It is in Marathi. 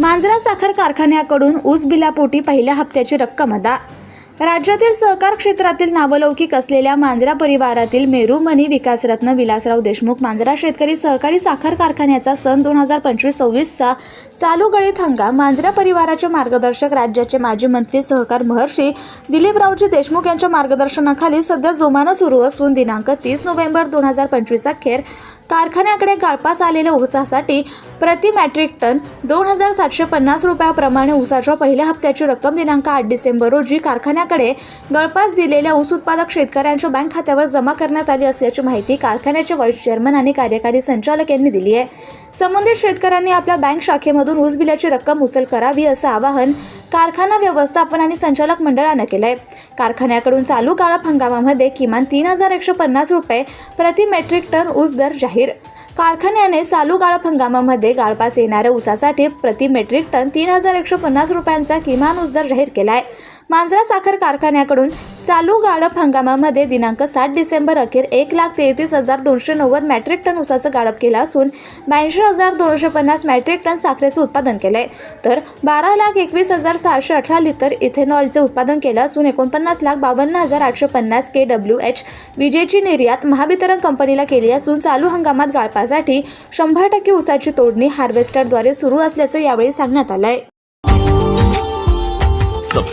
मांजरा साखर कारखान्याकडून ऊस बिलापोटी पहिल्या हप्त्याची रक्कम अदा. राज्यातील सहकार क्षेत्रातील नावलौकिक असलेल्या मांजरा परिवारातील मेरुमणी विकासरत्न विलासराव देशमुख मांजरा शेतकरी सहकारी साखर कारखान्याचा सन दोन हजार पंचवीस सव्वीसचा चालू गळीत हंगाम मांजरा परिवाराचे मार्गदर्शक राज्याचे माजी मंत्री सहकार महर्षी दिलीपरावजी देशमुख यांच्या मार्गदर्शनाखाली सध्या जोमानं सुरू असून दिनांक तीस नोव्हेंबर दोन हजार पंचवीस अखेर कारखान्याकडे गाळपास आलेल्या ऊसासाठी प्रति मॅट्रिक टन दोन हजार सातशे पन्नास रुपयाप्रमाणे ऊसाच्या पहिल्या हप्त्याची रक्कम दिनांक आठ डिसेंबर रोजी कारखान्याकडे गळपास दिलेल्या ऊस उत्पादक शेतकऱ्यांच्या बँक खात्यावर जमा करण्यात आली असल्याची माहिती कारखान्याचे व्हाईस चेअरमन आणि कार्यकारी संचालक यांनी दिली आहे. संबंधित शेतकऱ्यांनी आपल्या बँक शाखेमधून ऊस बिलाची रक्कम उचल करावी असं आवाहन कारखाना व्यवस्थापन आणि संचालक मंडळानं केलं आहे कारखान्याकडून चालू काळाप हंगामामध्ये किमान तीन हजार एकशे पन्नास रुपये प्रति मेट्रिक टन ऊस दर जाहीर कारखान्याने चालू गाळप हंगामामध्ये गाळपास येणाऱ्या ऊसासाठी प्रति मेट्रिक टन तीन हजार एकशे पन्नास रुपयांचा किमान उसदर दर जाहीर केला आहे मांजरा साखर कारखान्याकडून चालू गाळप हंगामामध्ये दिनांक सात डिसेंबर अखेर एक लाख तेहतीस हजार दोनशे नव्वद मॅट्रिक टन ऊसाचं गाळप केलं असून ब्याऐंशी हजार दोनशे पन्नास मॅट्रिक टन साखरेचं उत्पादन केलं आहे तर बारा लाख एकवीस हजार सहाशे अठरा लिटर इथेनॉलचं उत्पादन केलं असून एकोणपन्नास लाख बावन्न हजार आठशे पन्नास के डब्ल्यू एच विजेची निर्यात महावितरण कंपनीला केली असून चालू हंगामात गाळपासाठी शंभर टक्के ऊसाची तोडणी हार्वेस्टरद्वारे सुरू असल्याचं यावेळी सांगण्यात आलं आहे